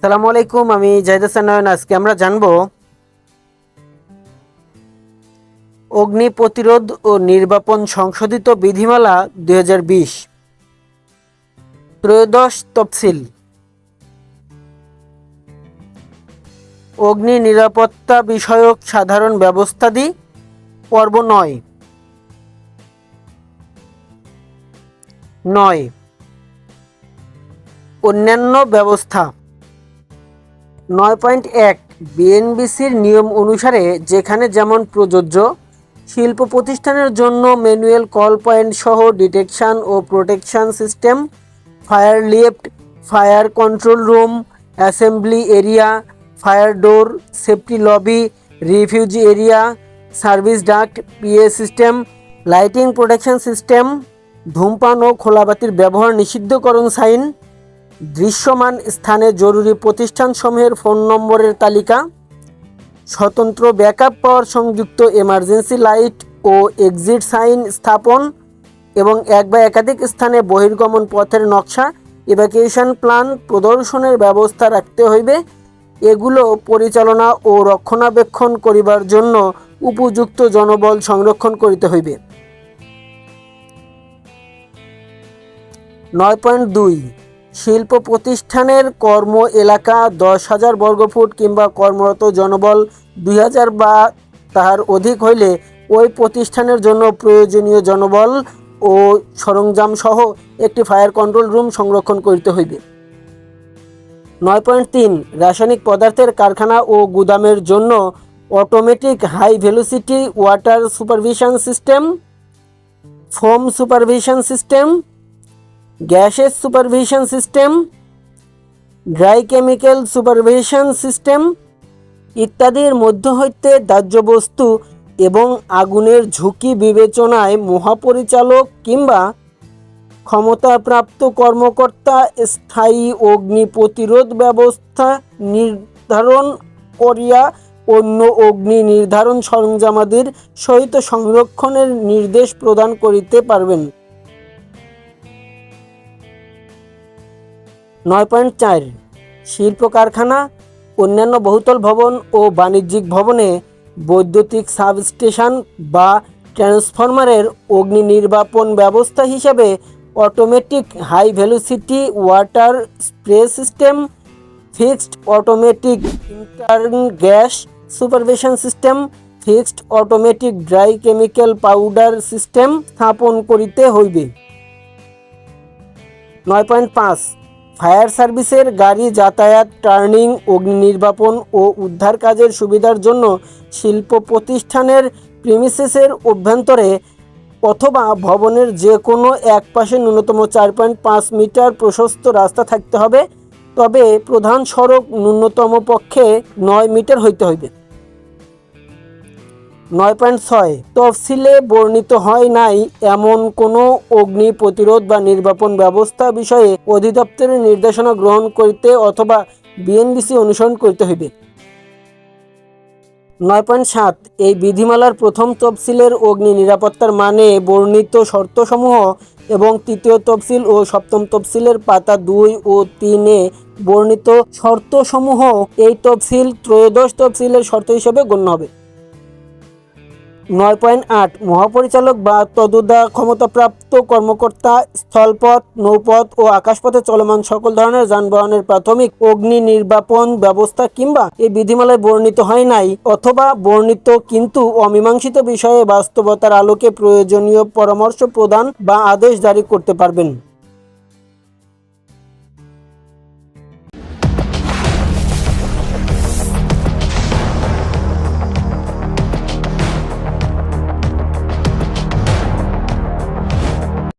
সালামু আলাইকুম, আমি জাহিদ হাসান নয়ন আজকে আমরা জানব অগ্নি প্রতিরোধ ও নির্বাপন সংশোধিত বিধিমালা দুই হাজার বিশ। ত্রয়োদশ তফসিল। অগ্নি নিরাপত্তা বিষয়ক সাধারণ ব্যবস্থাদি, পর্ব নয়। নয়। অন্যান্য ব্যবস্থা। নয় পয়েন্ট এক বিএনবিসির নিয়ম অনুসারে যেখানে যেমন প্রযোজ্য, শিল্প প্রতিষ্ঠানের জন্য ম্যানুয়াল কল পয়েন্ট সহ ডিটেকশন ও protection system, fire lift, fire control room, assembly area, fire door, safety lobby, refugee area, service duct, PA system, lighting protection system, ধূমপান ও খোলাবাতির ব্যবহার নিষিদ্ধকরণ সাইন দৃশ্যমান স্থানে জরুরি প্রতিষ্ঠানসমূহের ফোন নম্বরের তালিকা, স্বতন্ত্র ব্যাকআপ পাওয়ার সংযুক্ত এমার্জেন্সি লাইট ও এক্সিট সাইন স্থাপন এবং এক বা একাধিক স্থানে বহির্গমন পথের নকশা ইভ্যাকুয়েশন প্ল্যান প্রদর্শনের ব্যবস্থা রাখতে হইবে। এগুলো পরিচালনা ও রক্ষণাবেক্ষণ করিবার জন্য উপযুক্ত জনবল সংরক্ষণ করিতে হইবে। নয় পয়েন্ট দুই শিল্প প্রতিষ্ঠানের কর্ম এলাকা দশ হাজার বর্গফুট কিংবা কর্মরত জনবল দুই হাজার বা তাহার অধিক হইলে ওই প্রতিষ্ঠানের জন্য প্রয়োজনীয় জনবল ও সরঞ্জাম সহ একটি ফায়ার কন্ট্রোল রুম সংরক্ষণ করিতে হইবে। নয় পয়েন্ট তিন, রাসায়নিক পদার্থের কারখানা ও গুদামের জন্য automatic high velocity water supervision system foam supervision system gases supervision system, dry chemical supervision system ইত্যাদির মধ্য হইতে দাহ্য বস্তু এবং আগুনের ঝুঁকি বিবেচনায় মহাপরিচালক কিংবা ক্ষমতাপ্রাপ্ত কর্মকর্তা, স্থায়ী অগ্নি প্রতিরোধ ব্যবস্থা নির্ধারণ করিয়া অন্য অগ্নি নির্ধারণ সরঞ্জামাদির সহিত সংরক্ষণের নির্দেশ প্রদান করিতে পারবেন। নয় পয়েন্ট চার। শিল্প কারখানা অন্যান্য বহুতল ভবন ও বাণিজ্যিক ভবনে বৈদ্যুতিক সাবস্টেশন বা ট্রান্সফরমারের অগ্নি নির্বাপন ব্যবস্থা হিসাবে automatic high velocity water spray system, fixed automatic inert gas supervision system, fixed automatic dry chemical powder system স্থাপন করিতে হইবে। নয় পয়েন্ট পাঁচ। ফায়ার সার্ভিসের গাড়ি যাতায়াত, টার্নিং অগ্নি নির্বাপন ও উদ্ধার কাজের সুবিধার জন্য শিল্প প্রতিষ্ঠানের প্রিমিসেসের অভ্যন্তরে অথবা ভবনের যে কোনো এক পাশে ন্যূনতম চার পয়েন্ট পাঁচ মিটার প্রশস্ত রাস্তা থাকতে হবে। তবে প্রধান সড়ক ন্যূনতম পক্ষে নয় মিটার হইতে হইবে। নয় পয়েন্ট ছয়। তফসিলে বর্ণিত হয় নাই এমন কোনো অগ্নি প্রতিরোধ বা নির্বাপন ব্যবস্থা বিষয়ে অধিদপ্তরের নির্দেশনা গ্রহণ করিতে অথবা বিএনবিসি অনুসরণ করিতে হইবে। নয় পয়েন্ট সাত। এই বিধিমালার প্রথম তফসিলের অগ্নি নিরাপত্তার মানে বর্ণিত শর্তসমূহ এবং তৃতীয় তফসিল ও সপ্তম তফসিলের পাতা দুই ও তিনে বর্ণিত শর্তসমূহ এই তফসিল ত্রয়োদশ তফসিলের শর্ত হিসেবে গণ্য হবে। নয় পয়েন্ট আট। মহাপরিচালক বা তদুদা ক্ষমতাপ্রাপ্ত কর্মকর্তা, স্থলপথ, নৌপথ ও আকাশপথে চলমান সকল ধরনের যানবাহনের প্রাথমিক অগ্নি নির্বাপন ব্যবস্থা কিংবা এই বিধিমালায় বর্ণিত হয় নাই অথবা বর্ণিত কিন্তু অমীমাংসিত বিষয়ে বাস্তবতার আলোকে প্রয়োজনীয় পরামর্শ প্রদান বা আদেশ জারি করতে পারবেন।